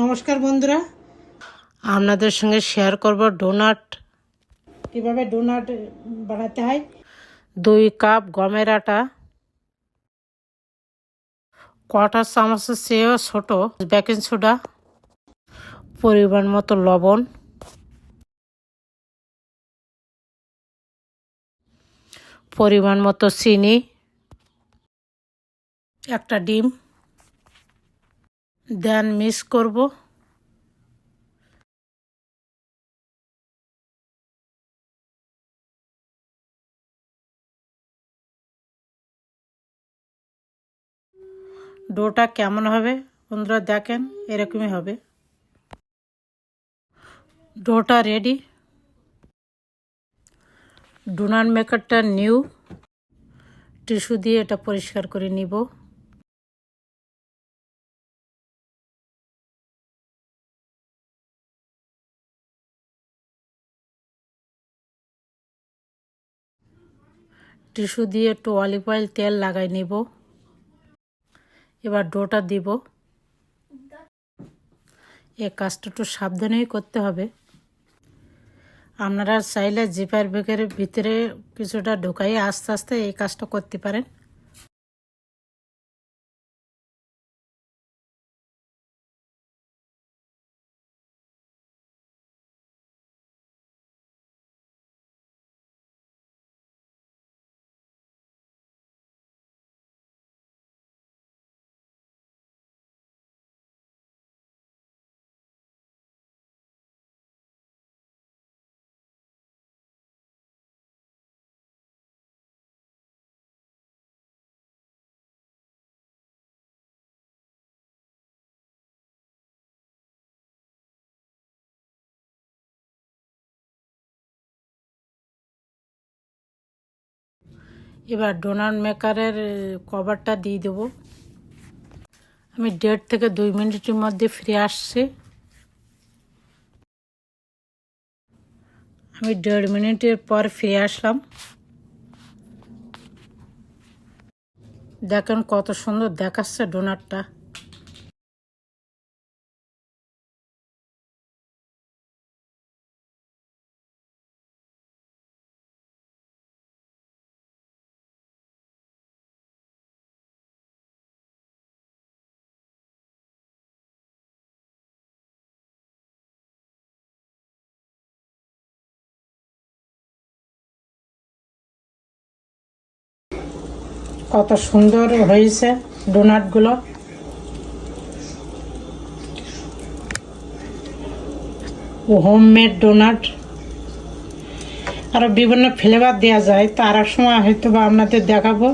নমস্কার বন্ধুরা। আপনাদের সঙ্গে শেয়ার করব ডোনাট কীভাবে ডোনাট বানাতে হয়? দুই কাপ গমের আটা কটা চামচের চেয়েও ছোট বেকিং সোডা পরিমাণ মতো লবণ পরিমাণ মতো চিনি একটা ডিম দেন মিস করব। ডোটা কেমন হবে? বন্ধুরা দেখেন, এরকমই হবে। ডোটা রেডি। ডোনার মেকারটা নিউ। টিস্যু দিয়ে এটা পরিষ্কার করে নিব। টিস্যু দিয়ে একটু অলিভ অয়েল তেল লাগাই নিব। এবার ডোটা দিব। এ কাজটা একটু সাবধানেই করতে হবে। আপনারা চাইলে জিপার বেগের ভিতরে কিছুটা ঢুকাই আস্তে আস্তে এই কাজটা করতে পারেন। এবার ডোনার মেকারের কভারটা দিয়ে দেব। আমি দেড় থেকে দুই মিনিটের মধ্যে ফিরে আসছি। আমি দেড় মিনিটের পর ফিরে আসলাম। দেখেন কত সুন্দর দেখাচ্ছে ডোনারটা। কত সুন্দর হয়েছে ডোনাটগুলো হোমমেড ডোনাট আরও বিভিন্ন ফ্লেভার দেওয়া যায় তো আর সময় হয়তো বা আপনাদের দেখাবো।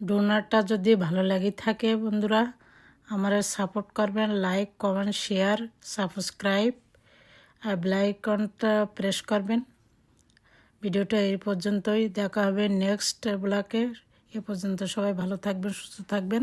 ডোনাটটা যদি ভালো লাগে থাকে বন্ধুরা, আমার সাপোর্ট করবেন লাইক কমেন্ট শেয়ার সাবস্ক্রাইব আর বেলাইকনটা প্রেস করবেন। ভিডিওটা এই পর্যন্তই। দেখা হবে নেক্সট ব্লকে। এ পর্যন্ত সবাই ভালো থাকবেন সুস্থ থাকবেন।